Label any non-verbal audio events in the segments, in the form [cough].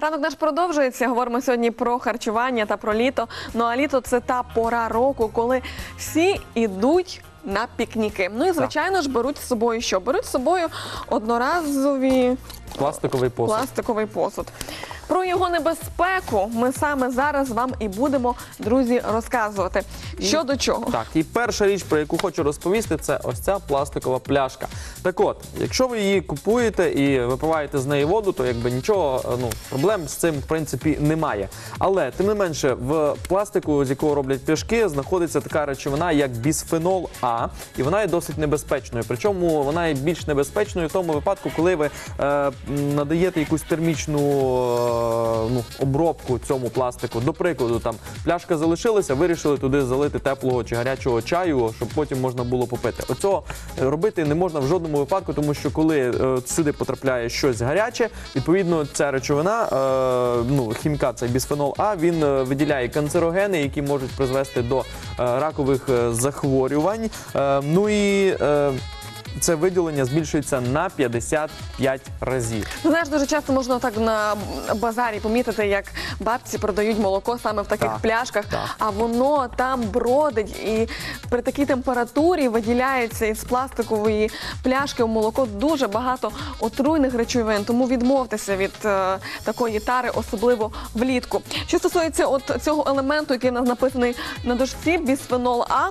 Ранок наш продовжується. Говоримо сьогодні про харчування та про літо. Ну а літо це та пора року, коли всі йдуть на пікніки. Ну і звичайно ж беруть з собою що? Беруть з собою одноразові Пластиковий посуд. пластиковий посуд. Про його небезпеку ми саме зараз вам і будемо, друзі, розказувати. Що до чого? Так, і перша річ, про яку хочу розповісти, це ось ця пластикова пляшка. Так от, якщо ви її купуєте і випиваєте з неї воду, то якби нічого е, ну, проблем з цим в принципі немає. Але тим не менше, в пластику, з якого роблять пляшки, знаходиться така речовина, як бісфенол А, і вона є досить небезпечною. Причому вона є більш небезпечною в тому випадку, коли ви е, надаєте якусь термічну е, ну, обробку цьому пластику. До прикладу, там пляшка залишилася, вирішили туди залити теплого чи гарячого чаю, щоб потім можна було попити. Оцього е, робити не можна в жодному випадку, тому що коли е, сюди потрапляє щось гаряче, відповідно ця речовина, е, ну хімікат, цей бісфенол А, він е, виділяє канцерогени, які можуть призвести до е, ракових е, захворювань. Е, ну і е, це виділення збільшується на 55 разів. Знаєш, дуже часто можна так на базарі помітити, як бабці продають молоко саме в таких Так, пляшках, так. а воно там бродить і при такій температурі виділяється із пластикової пляшки у молоко дуже багато отруйних речовин. Тому відмовтеся від е, такої тари, особливо влітку. Що стосується от цього елементу, який у нас написаний на дошці, бісфенол А,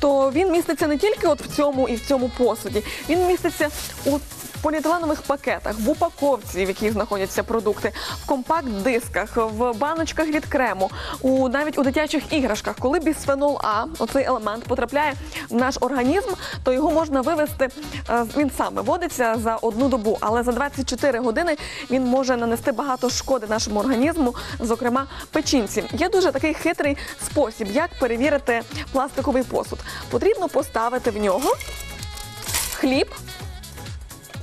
то він міститься не тільки от в цьому і в цьому посуді, він міститься у поліетиленових пакетах, в упаковці, в яких знаходяться продукти, в компакт-дисках, в баночках від крему, у навіть у дитячих іграшках. Коли бісфенол А, оцей елемент, потрапляє в наш організм, то його можна вивести. е, Він сам виводиться за одну добу, але за 24 години він може нанести багато шкоди нашому організму, зокрема печінці. Є дуже такий хитрий спосіб, як перевірити пластиковий посуд. Потрібно поставити в нього хліб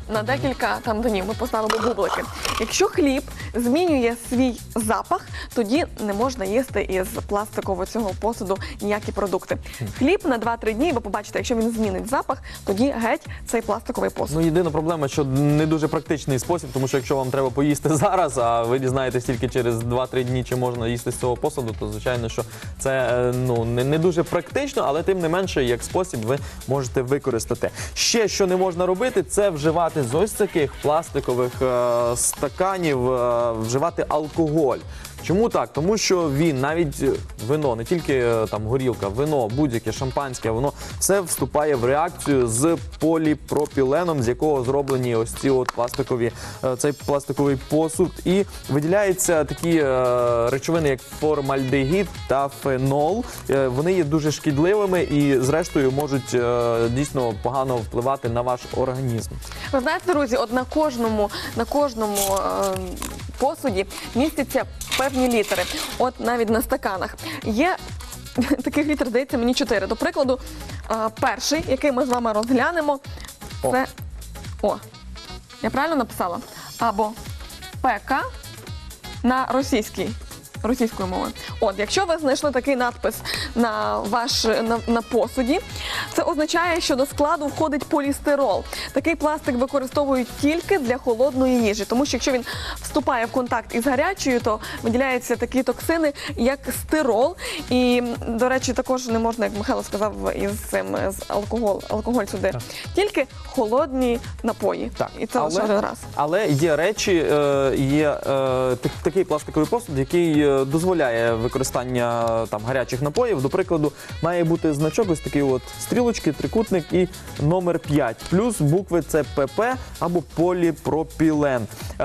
на декілька там днів. Ми поставимо бублики. Якщо хліб змінює свій запах, тоді не можна їсти із пластикового цього посуду ніякі продукти. Хліб на 2-3 дні, ви побачите, якщо він змінить запах, тоді геть цей пластиковий посуд. Ну, єдина проблема, що не дуже практичний спосіб, тому що якщо вам треба поїсти [laughs] зараз, а ви дізнаєтесь тільки через 2-3 дні, чи можна їсти з цього посуду, то звичайно, що це е, ну не, не дуже практично, але тим не менше, як спосіб, ви можете використати. Ще що не можна робити, це вживати з ось таких пластикових е, стаканів, е, вживати алкоголь. Чому так? Тому що він навіть е, вино, не тільки е, там горілка, вино, будь-яке шампанське, воно все вступає в реакцію з поліпропіленом, з якого зроблені ось ці от пластикові е, цей пластиковий посуд, і виділяються такі речовини, як формальдегід та фенол. Вони є дуже шкідливими і, зрештою, можуть дійсно погано впливати на ваш організм. Ви знаєте, друзі, от на кожному, на кожному е, посуді містяться певні літери. От навіть на стаканах. Є [laughs] таких літер, здається, мені чотири. До прикладу, перший, який ми з вами розглянемо, це. О, я правильно написала? Або ПК на російській. Російською мовою. От, якщо ви знайшли такий надпис на ваш на, на посуді, це означає, що до складу входить полістирол. Такий пластик використовують тільки для холодної їжі, тому що якщо він вступає в контакт із гарячою, то виділяються такі токсини, як стирол. І, до речі, також не можна, як Михайло сказав, із цим з алкоголь, алкоголь сюди. Тільки холодні напої. Так, І це лише один раз. Але є речі, е, є е, такий пластиковий посуд, який дозволяє використання там гарячих напоїв. До прикладу, має бути значок, ось такий от стрілочки, трикутник і номер 5, плюс букви ЦПП або поліпропілен. Е,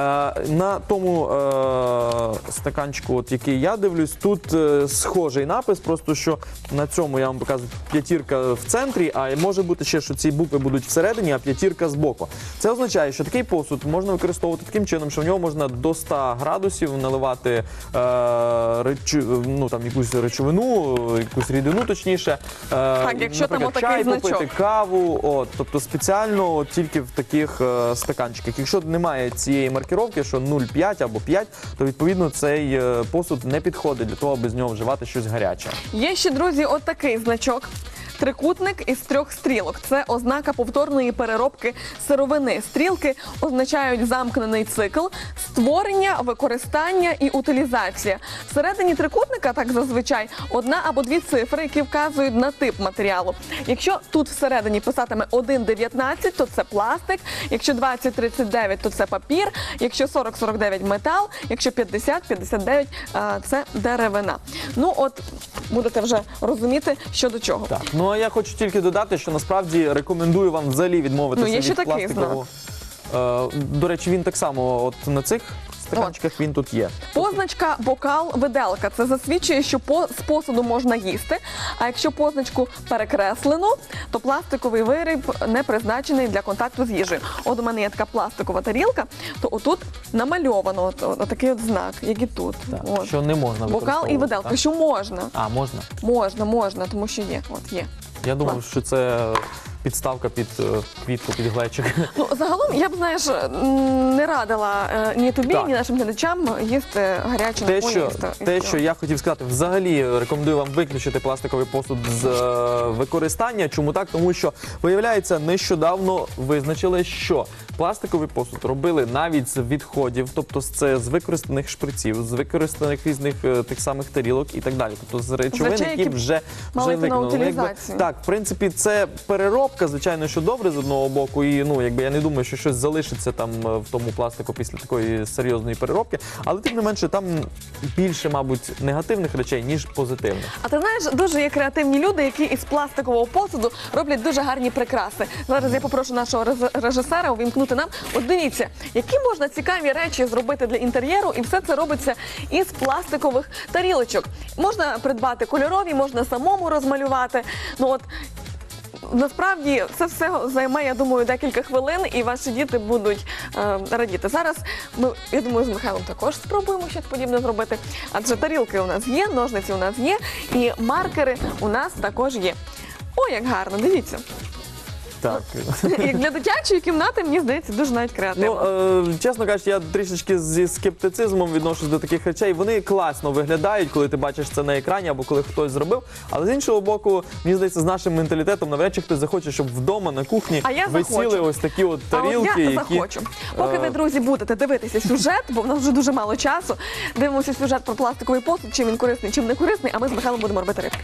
на тому е, стаканчику, от який я дивлюсь, тут е, схожий напис, просто що на цьому я вам показую п'ятірка в центрі, а може бути ще, що ці букви будуть всередині, а п'ятірка збоку. Це означає, що такий посуд можна використовувати таким чином, що в нього можна до 100 градусів наливати е, речу, ну, там, якусь речовину, якусь рідину, точніше. Е, Так, якщо там отакий чай попити, каву, от, тобто спеціально от тільки в таких е, стаканчиках. Якщо немає цієї маркировки, що 0,5 або 5, то відповідно цей е, посуд не підходить для того, аби з нього вживати щось гаряче. Є ще, друзі, от значок. Трикутник із трьох стрілок. Це ознака повторної переробки сировини. Стрілки означають замкнений цикл, створення, використання і утилізація. Всередині трикутника, так зазвичай, одна або дві цифри, які вказують на тип матеріалу. Якщо тут всередині писатиме 1,19, то це пластик. Якщо 20,39, то це папір. Якщо 40,49 метал. Якщо 50,59 а, це деревина. Ну от будете вже розуміти, що до чого. Так, ну а я хочу тільки додати, що насправді рекомендую вам взагалі відмовитися Ну, є від такий пластикового. Е, до речі, він так само, от на цих стаканчиках він тут є. Позначка бокал виделка. Це засвідчує, що по з посуду можна їсти. А якщо позначку перекреслено, то пластиковий виріб не призначений для контакту з їжею. От у мене є така пластикова тарілка, то отут намальовано от, от, такий от знак, як і тут. Так, От. що не можна Бокал і виделка, так? що можна. А, можна. Можна, можна, тому що є. От є. Я думав, що це підставка під е, квітку, під глечик. [laughs] Ну загалом я б знаєш м, не радила е, ні тобі, Так. ні нашим глядачам їсти гарячу Те, що, те, що я хотів сказати, взагалі рекомендую вам виключити пластиковий посуд з е, використання. Чому так? Тому що виявляється, нещодавно визначили, що пластиковий посуд робили навіть з відходів, тобто з- це з використаних шприців, з використаних різних е, тих самих тарілок і так далі. Тобто з речовин, речей, які які вже мали вже йти на викинули. Ну, якби, утилізацію. так, в принципі, це переробка, звичайно, що добре з одного боку. І ну, якби я не думаю, що щось залишиться там е, в тому пластику після такої серйозної переробки. Але тим не менше, там більше, мабуть, негативних речей, ніж позитивних. А ти знаєш, дуже є креативні люди, які із пластикового посуду роблять дуже гарні прикраси. Зараз я попрошу нашого реж- режисера увімкнути нам. От дивіться, які можна цікаві речі зробити для інтер'єру, і все це робиться із пластикових тарілочок. Можна придбати кольорові, можна самому розмалювати. Ну от Насправді це все займе, я думаю, декілька хвилин, і ваші діти будуть е, радіти. Зараз ми, я думаю, з Михайлом також спробуємо щось подібне зробити. Адже тарілки у нас є, ножниці у нас є, і маркери у нас також є. О, як гарно, дивіться. Так. [laughs] Як для дитячої кімнати, мені здається, дуже навіть Ну, креативно. е, чесно кажучи, я трішечки зі скептицизмом відношусь до таких речей. Вони класно виглядають, коли ти бачиш це на екрані або коли хтось зробив. Але з іншого боку, мені здається, з нашим менталітетом навряд чи хтось захоче, щоб вдома на кухні А я висіли захочу. ось такі от А от тарілки, я які захочу. Поки ви, е, друзі, будете дивитися сюжет, бо в нас вже дуже мало часу. Дивимося сюжет про пластиковий посуд, чим він корисний, чим не корисний, а ми з Михайлом будемо робити рибки.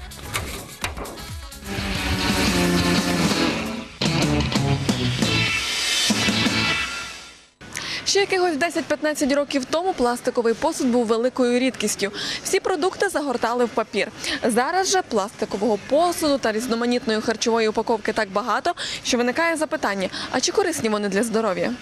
Ще якихось 10-15 років тому пластиковий посуд був великою рідкістю. Всі продукти загортали в папір. Зараз же пластикового посуду та різноманітної харчової упаковки так багато, що виникає запитання: а чи корисні вони для здоров'я?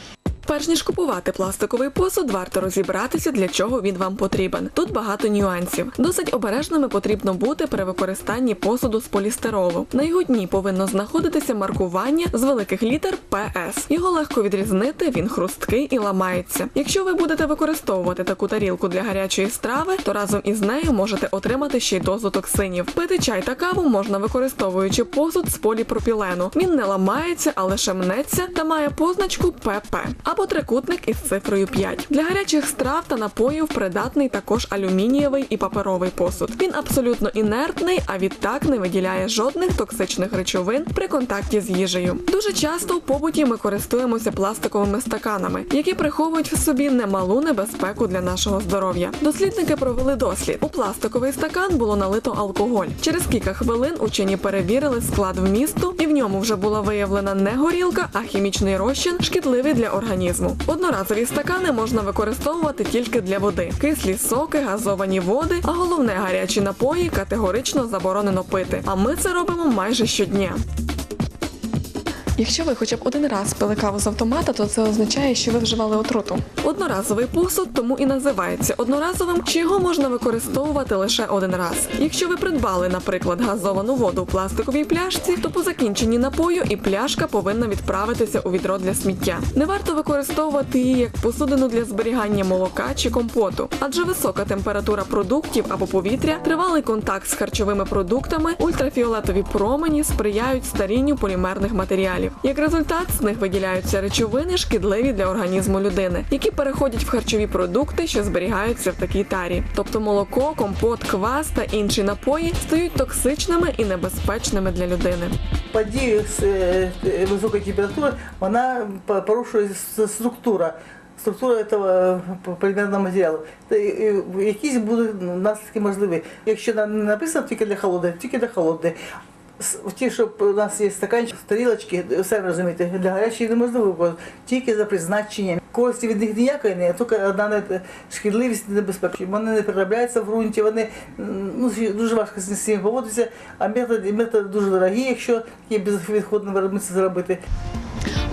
Перш ніж купувати пластиковий посуд, варто розібратися, для чого він вам потрібен. Тут багато нюансів. Досить обережними потрібно бути при використанні посуду з полістиролу. На його дні повинно знаходитися маркування з великих літер ПС. Його легко відрізнити, він хрусткий і ламається. Якщо ви будете використовувати таку тарілку для гарячої страви, то разом із нею можете отримати ще й дозу токсинів. Пити чай та каву можна використовуючи посуд з поліпропілену. Він не ламається, а лише мнеться та має позначку ПП або трикутник із цифрою 5. Для гарячих страв та напоїв придатний також алюмінієвий і паперовий посуд. Він абсолютно інертний, а відтак не виділяє жодних токсичних речовин при контакті з їжею. Дуже часто в побуті ми користуємося пластиковими стаканами, які приховують в собі немалу небезпеку для нашого здоров'я. Дослідники провели дослід. У пластиковий стакан було налито алкоголь. Через кілька хвилин учені перевірили склад вмісту, і в ньому вже була виявлена не горілка, а хімічний розчин, шкідливий для організму. Одноразові стакани можна використовувати тільки для води. Кислі соки, газовані води, а головне гарячі напої категорично заборонено пити. А ми це робимо майже щодня. Якщо ви хоча б один раз пили каву з автомата, то це означає, що ви вживали отруту. Одноразовий посуд тому і називається одноразовим, що його можна використовувати лише один раз. Якщо ви придбали, наприклад, газовану воду у пластиковій пляшці, то по закінченні напою і пляшка повинна відправитися у відро для сміття. Не варто використовувати її як посудину для зберігання молока чи компоту, адже висока температура продуктів або повітря, тривалий контакт з харчовими продуктами, ультрафіолетові промені сприяють старінню полімерних матеріалів. Матеріалів. Як результат, з них виділяються речовини, шкідливі для організму людини, які переходять в харчові продукти, що зберігаються в такій тарі. Тобто молоко, компот, квас та інші напої стають токсичними і небезпечними для людини. Поді з е, е, високої температури вона порушує структура. Структура цього матеріалу. Е, е, Якісь будуть наслідки можливі. Якщо не написано тільки для холодної, тільки для холодної. Ті, що у нас є стаканчик, тарілочки, все розумієте, для гарячої неможливо, бо тільки за призначенням. Користі від них ніякої не, тільки одна шкідливість небезпека. Вони не переробляються в ґрунті, вони ну, дуже важко з ними поводитися, а методи, методи дуже дорогі, якщо такі безвідходне виробництво зробити.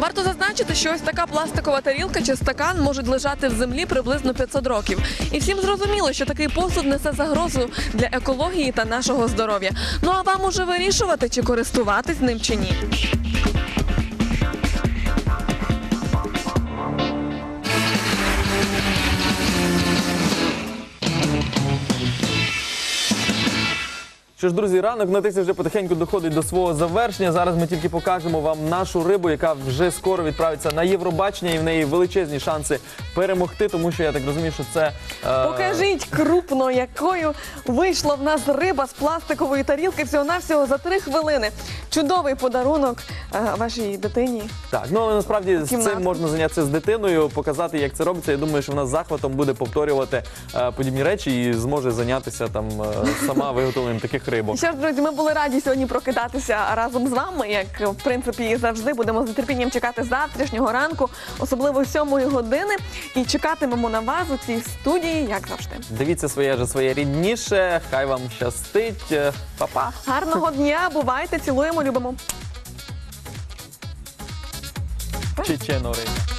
Варто зазначити, що ось така пластикова тарілка чи стакан можуть лежати в землі приблизно 500 років. І всім зрозуміло, що такий посуд несе загрозу для екології та нашого здоров'я. Ну а вам уже вирішувати, чи користуватись ним чи ні. Що ж, друзі, ранок на тисі вже потихеньку доходить до свого завершення. Зараз ми тільки покажемо вам нашу рибу, яка вже скоро відправиться на Євробачення, і в неї величезні шанси перемогти, тому що я так розумію, що це е, Покажіть крупно, якою вийшла в нас риба з пластикової тарілки всього навсього за три хвилини. Чудовий подарунок е, вашій дитині. Так, ну але насправді з цим можна зайнятися з дитиною, показати, як це робиться. Я думаю, що вона з захватом буде повторювати е, подібні речі і зможе зайнятися там е, сама виготовленням таких рибок. Що ж, друзі, ми були раді сьогодні прокидатися разом з вами. Як в принципі і завжди будемо з нетерпінням чекати завтрашнього ранку, особливо сьомої години, і чекатимемо на вас у цій студії, як завжди. Дивіться своє же своє рідніше. Хай вам щастить. Е, Па-па. Гарного дня, бувайте, цілуємо, любимо. Чечено риба.